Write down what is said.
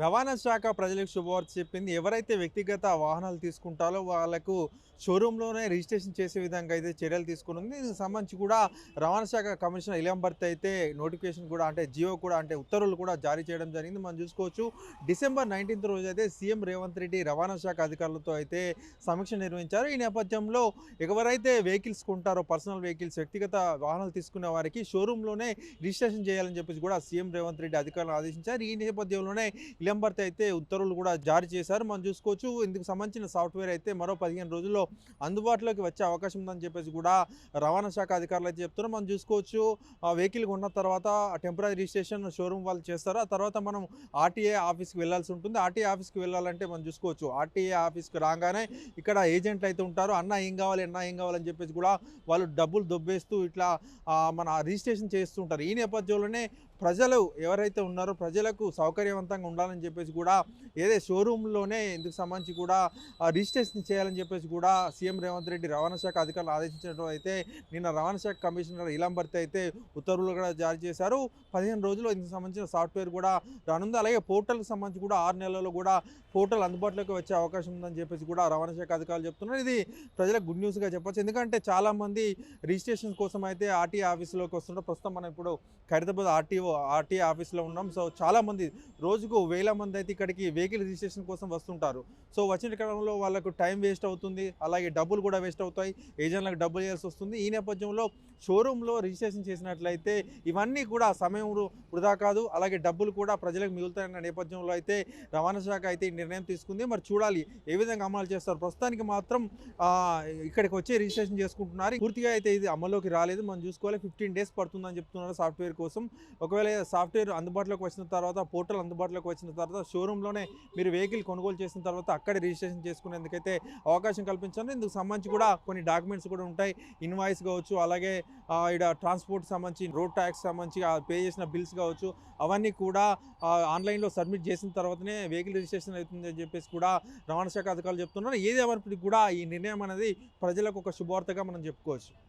రవాణా శాఖ ప్రజలకు శుభవార్త చెప్పింది. ఎవరైతే వ్యక్తిగత వాహనాలు తీసుకుంటారో వాళ్ళకు షోరూంలోనే రిజిస్ట్రేషన్ చేసే విధంగా అయితే చర్యలు తీసుకుని దీనికి సంబంధించి కూడా రవాణా శాఖ కమిషనర్ ఇలంబర్త్ అయితే నోటిఫికేషన్ కూడా అంటే జియో కూడా అంటే ఉత్తర్వులు కూడా జారీ చేయడం జరిగింది. మనం చూసుకోవచ్చు డిసెంబర్ నైన్టీన్త్ రోజు అయితే సీఎం రేవంత్ రెడ్డి రవాణా శాఖ అధికారులతో అయితే సమీక్ష నిర్వహించారు. ఈ నేపథ్యంలో ఎవరైతే వెహికల్స్ కొంటారో పర్సనల్ వెహికల్స్ వ్యక్తిగత వాహనాలు తీసుకునే వారికి షోరూంలోనే రిజిస్ట్రేషన్ చేయాలని చెప్పేసి కూడా సీఎం రేవంత్ రెడ్డి అధికారులు ఆదేశించారు. ఈ నేపథ్యంలోనే ఇలంబర్తి అయితే ఉత్తర్వులు కూడా జారీ చేశారు. మనం చూసుకోవచ్చు ఇందుకు సంబంధించిన సాఫ్ట్వేర్ అయితే మరో పదిహేను రోజుల్లో అందుబాటులోకి వచ్చే అవకాశం ఉందని చెప్పేసి కూడా రవాణా శాఖ అధికారులు అయితే చెప్తున్నారు. మనం చూసుకోవచ్చు వెహికల్ కొన్న తర్వాత టెంపరీ రిజిస్ట్రేషన్ షోరూమ్ వాళ్ళు చేస్తారు. ఆ తర్వాత మనం ఆర్టీఏ ఆఫీస్కి వెళ్ళాల్సి ఉంటుంది. ఆర్టీఏ ఆఫీస్కి వెళ్ళాలంటే మనం చూసుకోవచ్చు ఆర్టీఏ ఆఫీస్కి రాగానే ఇక్కడ ఏజెంట్లు అయితే ఉంటారు. అన్న ఏం కావాలి అన్న ఏం కావాలని చెప్పేసి కూడా వాళ్ళు డబ్బులు దొబ్బేస్తూ ఇట్లా మన రిజిస్ట్రేషన్ చేస్తుంటారు ఈ నేపథ్యంలోనే ప్రజలు ఎవరైతే ఉన్నారో ప్రజలకు సౌకర్యవంతంగా ఉండాలని చెప్పేసి కూడా ఏదే షోరూంలోనే ఇందుకు సంబంధించి కూడా రిజిస్ట్రేషన్ చేయాలని చెప్పేసి కూడా సీఎం రేవంత్ రెడ్డి రవాణా శాఖ అధికారులు ఆదేశించడం అయితే నిన్న రవాణా శాఖ కమిషనర్ ఇలాం అయితే ఉత్తర్వులు కూడా జారీ చేశారు. పదిహేను రోజుల్లో ఇందుకు సంబంధించిన సాఫ్ట్వేర్ కూడా రానుంది. అలాగే పోర్టల్కి సంబంధించి కూడా ఆరు నెలల్లో కూడా పోర్టల్ అందుబాటులోకి వచ్చే అవకాశం ఉందని చెప్పేసి కూడా రవాణా శాఖ అధికారులు చెప్తున్నారు. ఇది ప్రజలకు గుడ్ న్యూస్గా చెప్పొచ్చు. ఎందుకంటే చాలామంది రిజిస్ట్రేషన్ కోసం అయితే ఆర్టీఏ ఆఫీసులోకి వస్తుంటారు ప్రస్తుతం మనం ఇప్పుడు ఖైరతాబాద్ ఆర్టీఓ ఆర్టీఏ ఆఫీస్లో ఉన్నాం. సో చాలామంది రోజుకు వేల మంది అయితే ఇక్కడికి వెహికల్ రిజిస్ట్రేషన్ కోసం వస్తుంటారు. సో వచ్చిన క్రమంలో వాళ్ళకు టైం వేస్ట్ అవుతుంది. అలాగే డబ్బులు కూడా వేస్ట్ అవుతాయి. ఏజెంట్లకు డబ్బులు చేయాల్సి వస్తుంది. ఈ నేపథ్యంలో షోరూంలో రిజిస్ట్రేషన్ చేసినట్లయితే ఇవన్నీ కూడా సమయం వృధా కాదు. అలాగే డబ్బులు కూడా ప్రజలకు మిగులుతాయన్న నేపథ్యంలో అయితే రవాణా శాఖ అయితే ఈ నిర్ణయం తీసుకుంది. మరి చూడాలి ఏ విధంగా అమలు చేస్తారు. ప్రస్తుతానికి మాత్రం ఇక్కడికి వచ్చి రిజిస్ట్రేషన్ చేసుకుంటున్నారు. పూర్తిగా అయితే ఇది అమల్లోకి రాలేదు. మనం చూసుకోవాలి ఫిఫ్టీన్ డేస్ పడుతుందని చెప్తున్నారు సాఫ్ట్వేర్ కోసం. ఒకవేళ సాఫ్ట్వేర్ అందుబాటులోకి వచ్చిన తర్వాత పోర్టల్ అందుబాటులోకి వచ్చిన తర్వాత షోరూంలోనే మీరు వెహికల్ కొనుగోలు చేసిన తర్వాత అక్కడే రిజిస్ట్రేషన్ చేసుకునేందుకైతే అవకాశం కల్పించాను ఇందుకు సంబంధించి కూడా కొన్ని డాక్యుమెంట్స్ కూడా ఉంటాయి. ఇన్వాయిస్ కావచ్చు అలాగే ఇక్కడ ట్రాన్స్పోర్ట్ సంబంధించి రోడ్ ట్యాక్స్ సంబంధించి పే చేసిన బిల్స్ కావచ్చు అవన్నీ కూడా ఆన్లైన్లో సబ్మిట్ చేసిన తర్వాతనే వెహికల్ రిజిస్ట్రేషన్ అవుతుంది అని చెప్పేసి కూడా రవాణా శాఖ అధికారులు చెప్తున్నారు. ఏదేమైనప్పటికీ కూడా ఈ నిర్ణయం అనేది ప్రజలకు ఒక శుభవార్తగా మనం చెప్పుకోవచ్చు.